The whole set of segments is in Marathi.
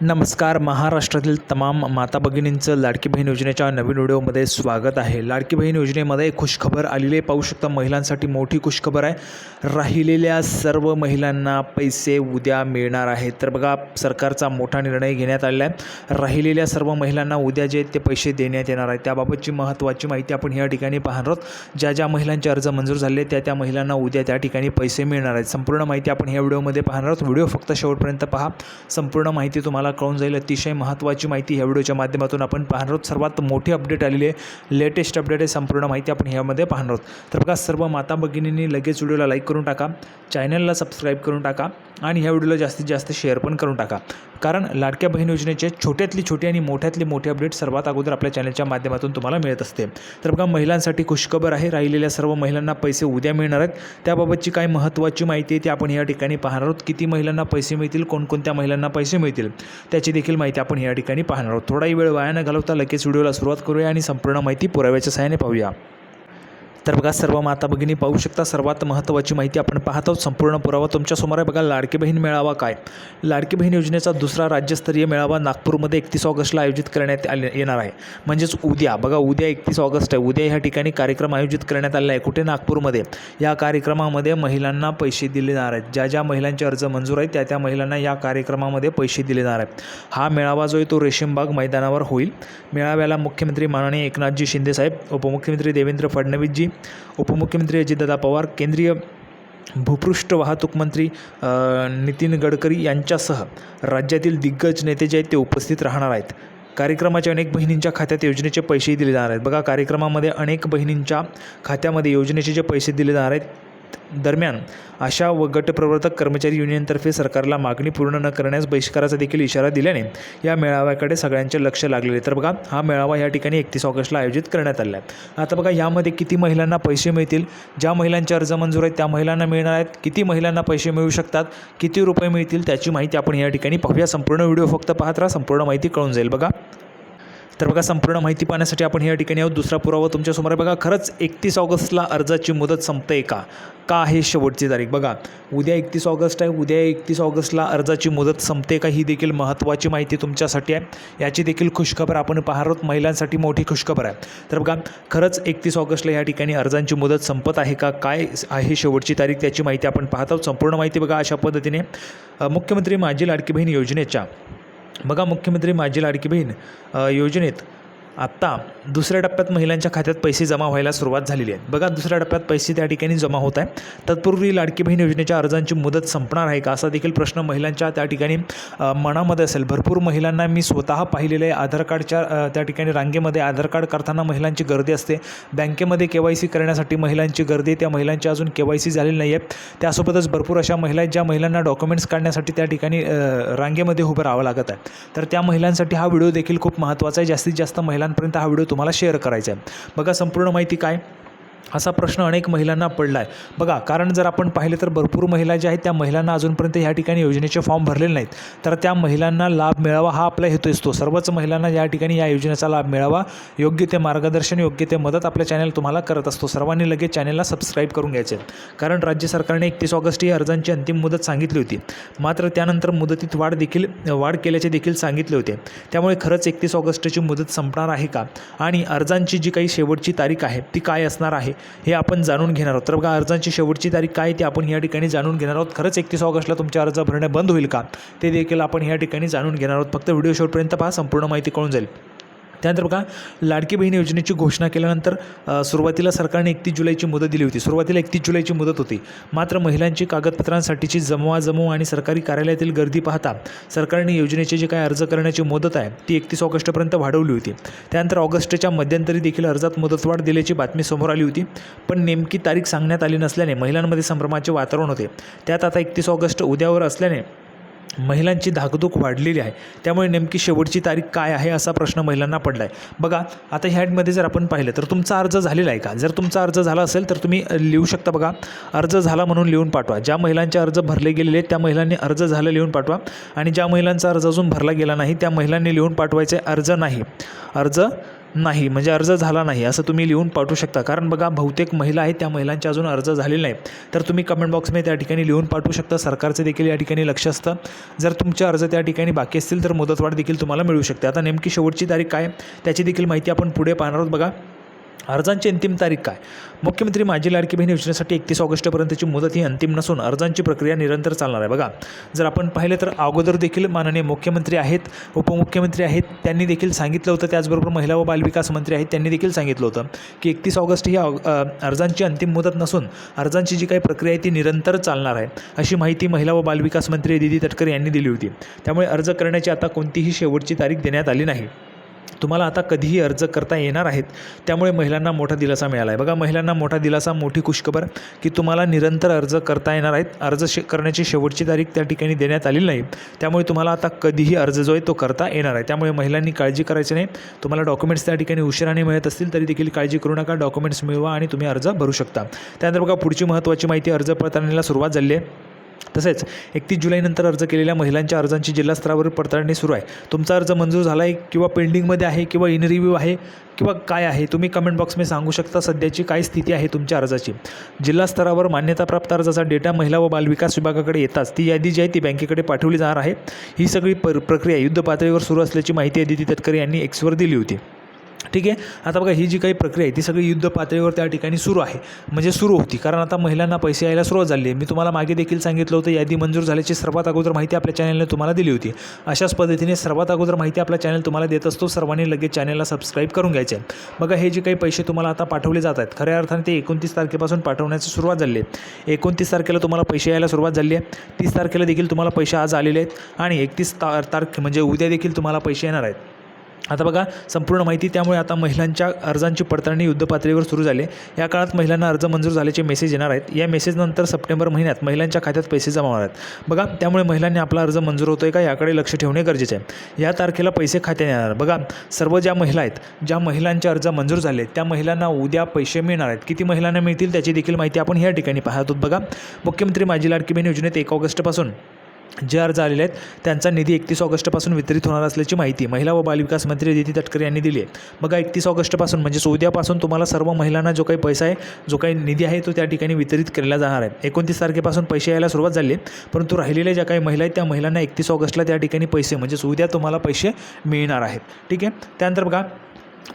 नमस्कार. महाराष्ट्रातील तमाम माता भगिनींचं लाडकी बहीण योजनेच्या नवीन व्हिडिओमध्ये स्वागत आहे. लाडकी बहीण योजनेमध्ये खुशखबर आलेली आहे. पाहू शकता महिलांसाठी मोठी खुशखबर आहे. राहिलेल्या सर्व महिलांना पैसे उद्या मिळणार आहेत. तर बघा सरकारचा मोठा निर्णय घेण्यात आलेला आहे. राहिलेल्या सर्व महिलांना उद्या जे ते पैसे देण्यात येणार आहे त्याबाबतची महत्त्वाची माहिती आपण या ठिकाणी पाहणार आहोत. ज्या ज्या महिलांचे अर्ज मंजूर झाले त्या त्या महिलांना उद्या त्या ठिकाणी पैसे मिळणार आहेत. संपूर्ण माहिती आपण या व्हिडिओमध्ये पाहणार आहोत. व्हिडिओ फक्त शेवटपर्यंत पहा. संपूर्ण माहिती तुम्हाला कळून जाईल. अतिशय महत्त्वाची माहिती ह्या व्हिडिओच्या माध्यमातून आपण पाहणार आहोत. सर्वात मोठी अपडेट आलेली आहे. लेटेस्ट अपडेट आहे. संपूर्ण माहिती आपण ह्यामध्ये पाहणार आहोत. तर बघा सर्व माता भगिनींनी लगेच व्हिडिओला लाईक करून टाका. चॅनलला सबस्क्राईब करून टाका आणि ह्या व्हिडिओला जास्तीत जास्त शेअर पण करून टाका. कारण लाडक्या बहीण योजनेचे छोट्यातली छोटी आणि मोठ्यातली मोठी अपडेट सर्वात अगोदर आपल्या चॅनलच्या माध्यमातून तुम्हाला मिळत असते. तर बघा महिलांसाठी खुशखबर आहे. राहिलेल्या सर्व महिलांना पैसे उद्या मिळणार आहेत. त्याबाबतची काय महत्त्वाची माहिती आहे ती आपण या ठिकाणी पाहणार आहोत. किती महिलांना पैसे मिळतील? कोणकोणत्या महिलांना पैसे मिळतील? त्याची देखील माहिती आपण या ठिकाणी पाहणार आहोत. थोडाही वेळ वाया न घालवता लगेच व्हिडिओला सुरुवात करूया आणि संपूर्ण माहिती पुराव्याच्या सहाय्याने पाहूया. तर बघा सर्व माता भगिनी पाहू शकता सर्वात महत्त्वाची माहिती आपण पाहत आहोत. संपूर्ण पुरावा तुमच्यासमोर आहे. बघा लाडकी बहीण मेळावा काय? लाडकी बहीण योजनेचा दुसरा राज्यस्तरीय मेळावा नागपूरमध्ये एकतीस ऑगस्टला आयोजित करण्यात आले येणार आहे. म्हणजेच उद्या. बघा उद्या एकतीस ऑगस्ट आहे. उद्या ह्या ठिकाणी कार्यक्रम आयोजित करण्यात आलेला आहे. कुठे? नागपूरमध्ये. या कार्यक्रमामध्ये महिलांना पैसे दिले जाणार आहेत. ज्या ज्या महिलांचे अर्ज मंजूर आहेत त्या त्या महिलांना या कार्यक्रमामध्ये पैसे दिले जाणार आहेत. हा मेळावा जो आहे तो रेशीमबाग मैदानावर होईल. मेळाव्याला मुख्यमंत्री माननीय एकनाथजी शिंदेसाहेब उपमुख्यमंत्री देवेंद्र फडणवीसजी उपमुख्यमंत्री अजितदादा पवार केंद्रीय भूपृष्ठ वाहतूक मंत्री नितीन गडकरी यांच्यासह राज्यातील दिग्गज नेते जे आहेत ते उपस्थित राहणार आहेत. कार्यक्रमाच्या अनेक बहिणींच्या खात्यात योजनेचे पैसेही दिले जाणार आहेत. बघा कार्यक्रमामध्ये अनेक बहिणींच्या खात्यामध्ये योजनेचे जे पैसे दिले जाणार आहेत दरम्यान अशा व गटप्रवर्तक कर्मचारी युनियनतर्फे सरकारला मागणी पूर्ण न करण्यास बहिष्काराचा देखील इशारा दिल्याने या मेळाव्याकडे सगळ्यांचे लक्ष लागलेले. तर बघा हा मेळावा या ठिकाणी एकतीस ऑगस्टला आयोजित करण्यात आला आहे. आता बघा यामध्ये किती महिलांना पैसे मिळतील? ज्या महिलांचे अर्ज मंजूर आहेत त्या महिलांना मिळणार आहेत. किती महिलांना पैसे मिळू शकतात? किती रुपये मिळतील? त्याची माहिती आपण या ठिकाणी पाहूया. संपूर्ण व्हिडिओ फक्त पाहत राहा संपूर्ण माहिती कळून जाईल. बघा तर बघा संपूर्ण माहिती पाहण्यासाठी आपण या ठिकाणी आहोत. दुसरा पुरावा तुमच्यासमोर आहे. बघा खरंच एकतीस ऑगस्टला अर्जाची मुदत संपते का? का आहे शेवटची तारीख? बघा उद्या एकतीस ऑगस्ट आहे. उद्या एकतीस ऑगस्टला अर्जाची मुदत संपते का ही देखील महत्त्वाची माहिती तुमच्यासाठी आहे. याची देखील खुशखबर आपण पाहणार आहोत. महिलांसाठी मोठी खुशखबर आहे. तर बघा खरंच एकतीस ऑगस्टला या ठिकाणी अर्जांची मुदत संपत आहे का? काय आहे शेवटची तारीख? त्याची माहिती आपण पाहत आहोत. संपूर्ण माहिती बघा अशा पद्धतीने. मुख्यमंत्री माझी लाडकी बहीण योजनेच्या बघा मुख्यमंत्री माझी लाडकी बहीण योजनेत आत्ता दुसऱ्या टप्प्यात महिलांच्या खात्यात पैसे जमा व्हायला सुरुवात झालेली आहे. बघा दुसऱ्या टप्प्यात पैसे त्या ठिकाणी जमा होत आहे. तत्पूर्वी लाडकी बहीण योजनेच्या अर्जांची मुदत संपणार आहे का असा देखील प्रश्न महिलांच्या त्या ठिकाणी मनामध्ये असेल. भरपूर महिलांना मी स्वतः पाहिलेलं आहे. आधार कार्डच्या त्या ठिकाणी रांगेमध्ये आधार कार्ड करताना महिलांची गर्दी असते. बँकेमध्ये के वाय सी करण्यासाठी महिलांची गर्दी त्या महिलांची अजून के वाय सी झालेली नाही आहे त्यासोबतच भरपूर अशा महिला आहेत ज्या महिलांना डॉक्युमेंट्स काढण्यासाठी त्या ठिकाणी रांगेमध्ये उभं राहावं लागत आहे. तर त्या महिलांसाठी हा व्हिडिओ देखील खूप महत्त्वाचा आहे. जास्तीत जास्त महिला महिलांपर्यंत हा व्हिडिओ तुम्हाला शेअर करायचा आहे. बघा संपूर्ण माहिती काय? असा प्रश्न अनेक महिलांना पडला आहे बघा कारण जर आपण पाहिलं तर भरपूर महिला ज्या आहेत त्या महिलांना अजूनपर्यंत ह्या ठिकाणी योजनेचे फॉर्म भरलेले नाहीत. तर त्या महिलांना लाभ मिळावा हा आपला हेतू असतो. सर्वच महिलांना या ठिकाणी या योजनेचा लाभ मिळावा. योग्य ते मार्गदर्शन योग्य ते मदत आपल्या चॅनल तुम्हाला करत असतो. सर्वांनी लगेच चॅनलला सबस्क्राईब करून घ्यायचे कारण राज्य सरकारने एकतीस ऑगस्ट ही अर्जांची अंतिम मुदत सांगितली होती. मात्र त्यानंतर मुदतीत वाढ देखील वाढ केल्याचे देखील सांगितले होते. त्यामुळे खरंच एकतीस ऑगस्टची मुदत संपणार आहे का? आणि अर्जांची जी काही शेवटची तारीख आहे ती काय असणार आहे? हे आपण जाणून घेणार आहोत. तर बघा अर्जांची शेवटची तारीख काय आहे ती आपण या ठिकाणी जाणून घेणार आहोत. खरंच एकतीस ऑगस्टला तुमच्या अर्ज भरणे बंद होईल का? ते देखील आपण या ठिकाणी जाणून घेणार आहोत. फक्त व्हिडिओ शेवटपर्यंत पहा संपूर्ण माहिती कळून जाईल. त्यानंतर बघा लाडकी बहीण योजनेची घोषणा केल्यानंतर सुरुवातीला सरकारने एकतीस जुलैची मुदत दिली होती. सुरुवातीला एकतीस जुलैची मुदत होती. मात्र महिलांची कागदपत्रांसाठीची जमवाजमव आणि सरकारी कार्यालयातील गर्दी पाहता सरकारने योजनेचे जे काय अर्ज करण्याची मुदत आहे ती एकतीस ऑगस्टपर्यंत वाढवली होती. त्यानंतर ऑगस्टच्या मध्यंतरी देखील अर्जात मुदतवाढ दिल्याची बातमी समोर आली होती. पण नेमकी तारीख सांगण्यात आली नसल्याने महिलांमध्ये संभ्रमाचे वातावरण होते. त्यात आता एकतीस ऑगस्ट उद्यावर असल्याने महिलांची धाकधूक वाढलेली आहे. त्यामुळे नेमकी शेवटची तारीख काय आहे असा प्रश्न महिलांना पडला आहे बघा आता ह्यामध्ये जर आपण पाहिलं तर तुमचा अर्ज झालेला आहे का? जर तुमचा अर्ज झाला असेल तर तुम्ही लिहू शकता बघा. अर्ज झाला म्हणून लिहून पाठवा. ज्या महिलांचे अर्ज भरले गेलेले आहेत त्या महिलांनी अर्ज झालं लिहून पाठवा. आणि ज्या महिलांचा अर्ज अजून भरला गेला नाही त्या महिलांनी लिहून पाठवायचे अर्ज नाही. अर्ज नाही म्हणजे अर्ज झाला नाही असं तुम्ही लिहून पाठवू शकता. कारण बघा बहुतेक महिला आहेत त्या महिलांचे अजून अर्ज झालेले नाही तर तुम्ही कमेंट बॉक्समध्ये त्या ठिकाणी लिहून पाठवू शकता. सरकारचं देखील या ठिकाणी लक्ष असतं. जर तुमचे अर्ज त्या ठिकाणी बाकी असतील तर मुदतवाढ देखील तुम्हाला मिळू शकते. आता नेमकी शेवटची तारीख काय त्याची देखील माहिती आपण पुढे पाहणार आहोत. बघा अर्जांची अंतिम तारीख काय? मुख्यमंत्री माझी लाडकी बहीण योजनेसाठी एकतीस ऑगस्टपर्यंतची मुदत ही अंतिम नसून अर्जांची प्रक्रिया निरंतर चालणार आहे. बघा जर आपण पाहिलं तर अगोदर देखील माननीय मुख्यमंत्री आहेत उपमुख्यमंत्री आहेत त्यांनी देखील सांगितलं होतं. त्याचबरोबर महिला व बालविकास मंत्री आहेत त्यांनी देखील सांगितलं होतं की एकतीस ऑगस्ट ही अर्जांची अंतिम मुदत नसून अर्जांची जी काही प्रक्रिया आहे ती निरंतर चालणार आहे अशी माहिती महिला व बालविकास मंत्री दिदी तटकरे यांनी दिली होती. त्यामुळे अर्ज करण्याची आता कोणतीही शेवटची तारीख देण्यात आली नाही. तुम्हाला आता कधीही अर्ज करता येणार आहेत त्यामुळे महिलांना मोठा दिलासा मिळाला आहे. बघा महिलांना मोठा दिलासा मोठी खुशखबर की तुम्हाला निरंतर अर्ज करता येणार आहेत. अर्ज शे करण्याची शेवटची तारीख त्या ठिकाणी देण्यात आलेली नाही. त्यामुळे तुम्हाला आता कधीही अर्ज जो आहे तो करता येणार आहे. त्यामुळे महिलांनी काळजी करायची नाही. तुम्हाला डॉक्युमेंट्स त्या ठिकाणी उशिराने मिळत असतील तरी देखील काळजी करू नका. डॉक्युमेंट्स मिळवा आणि तुम्ही अर्ज भरू शकता. त्यानंतर बघा पुढची महत्त्वाची माहिती अर्ज पडताळणीला सुरुवात झाली आहे. तसेच एकतीस जुलैनंतर अर्ज केलेल्या महिलांच्या अर्जांची जिल्हास्तरावर पडताळणी सुरू आहे. तुमचा अर्ज मंजूर झाला आहे किंवा पेंडिंगमध्ये आहे किंवा इन रिव्ह्यू आहे किंवा काय आहे तुम्ही कमेंट बॉक्समध्ये सांगू शकता सध्याची काय स्थिती आहे तुमच्या अर्जाची. जिल्हा स्तरावर मान्यताप्राप्त अर्जाचा डेटा महिला व बालविकास विभागाकडे येताच ती यादी जी आहे ती बँकेकडे पाठवली जाणार आहे. ही सगळी पर प्रक्रिया युद्ध पातळीवर सुरू असल्याची माहिती अदिती तटकरे यांनी एक्सवर दिली होती. ठीक आहे? आता बघा ही जी काही प्रक्रिया आहे ती सगळी युद्ध पातळीवर त्या ठिकाणी सुरू आहे. म्हणजे सुरू होती. कारण आता महिलांना पैसे यायला सुरुवात झाली आहे. मी तुम्हाला मागे देखील सांगितलं होतं यादी मंजूर झाल्याची सर्वात अगोदर माहिती आपल्या चॅनलने तुम्हाला दिली होती. अशाच पद्धतीने सर्वात अगोदर माहिती आपला चॅनल तुम्हाला देत असतो. सर्वांनी लगेच चॅनलला सबस्क्राईब करून घ्यायचे. आहे बघा हे जे काही पैसे तुम्हाला आता पाठवले जात आहेत खऱ्या अर्थाने ते एकोणतीस तारखेपासून पाठवण्याची सुरुवात झाली आहे. एकोणतीस तारखेला तुम्हाला पैसे यायला सुरुवात झाली आहे. तीस तारखेला देखील तुम्हाला पैसे आज आलेले आहेत. आणि एकतीस ता तारखे म्हणजे उद्या देखील तुम्हाला पैसे येणार आहेत. आता बघा संपूर्ण माहिती त्यामुळे आता महिलांच्या अर्जांची पडताळणी युद्धपातळीवर सुरू झाली या काळात महिलांना अर्ज मंजूर झाल्याचे मेसेज येणार आहेत. या मेसेजनंतर सप्टेंबर महिन्यात महिलांच्या खात्यात पैसे जमा होणार आहेत. बघा त्यामुळे महिलांनी आपला अर्ज मंजूर होतोय का याकडे लक्ष ठेवणे गरजेचे आहे. या तारखेला पैसे खात्यात येणार बघा सर्व ज्या महिला आहेत ज्या महिलांचे अर्ज मंजूर झाले त्या महिलांना उद्या पैसे मिळणार आहेत. किती महिलांना मिळतील त्याची देखील माहिती आपण या ठिकाणी पाहत आहोत. बघा मुख्यमंत्री माझी लाडकी बहीण योजनेत एक ऑगस्टपासून जे अर्ज आलेले आहेत त्यांचा निधी एकतीस ऑगस्टपासून वितरित होणार असल्याची माहिती महिला व बालविकास मंत्री दिदी तटकरे यांनी दिली आहे. बघा एकतीस ऑगस्टपासून म्हणजेच उद्यापासून तुम्हाला सर्व महिलांना जो काही पैसा आहे जो काही निधी आहे तो त्या ठिकाणी वितरित केला जाणार आहे. एकोणतीस तारखेपासून पैसे यायला सुरुवात झाली आहे परंतु राहिलेल्या ज्या काही महिला आहेत त्या महिलांना एकतीस ऑगस्टला त्या ठिकाणी पैसे म्हणजेच उद्या तुम्हाला पैसे मिळणार आहेत. ठीक आहे? त्यानंतर बघा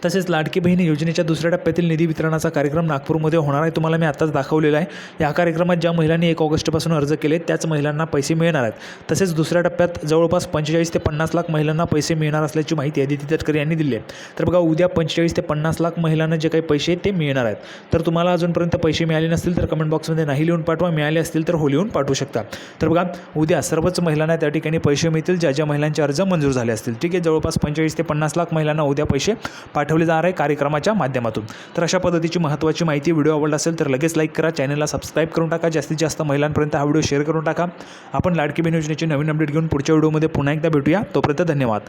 तसेच लाडकी बहिणी योजनेच्या दुसऱ्या टप्प्यातील निधी वितरणाचा कार्यक्रम नागपूरमध्ये होणार आहे. तुम्हाला मी आत्ताच दाखवलेला आहे. या कार्यक्रमात ज्या महिलांनी एक ऑगस्टपासून अर्ज केले त्याच महिलांना पैसे मिळणार आहेत. तसेच दुसऱ्या टप्प्यात जवळपास पंचेचाळीस ते पन्नास लाख महिलांना पैसे मिळणार असल्याची माहिती आदिती तटकरे यांनी दिली आहे. तर बघा उद्या पंचेचाळीस ते पन्नास लाख महिलांना जे काही पैसे ते मिळणार आहेत. तर तुम्हाला अजूनपर्यंत पैसे मिळाले नसतील तर कमेंट बॉक्समध्ये नाही लिहून पाठवा. मिळाले असतील तर हो लिहून पाठवू शकता. तर बघा उद्या सर्वच महिलांना त्या ठिकाणी पैसे मिळतील ज्या ज्या महिलांचे अर्ज मंजूर झाले असतील. ठीक आहे जवळपास पंचेचाळीस ते पन्नास लाख महिलांना उद्या पैसे पाठवले जाणार आहे कार्यक्रमाच्या माध्यमातून. तर अशा पद्धतीची महत्त्वाची माहिती व्हिडिओ आवडला असेल तर लगेच लाईक करा चॅनलला सबस्क्राईब करून टाका. जास्तीत जास्त महिलांपर्यंत हा व्हिडिओ शेअर करून टाका. आपण लाडकी बहीण योजनेची नवीन अपडेट घेऊन पुढच्या व्हिडिओमध्ये पुन्हा एकदा भेटूया. तोपर्यंत धन्यवाद.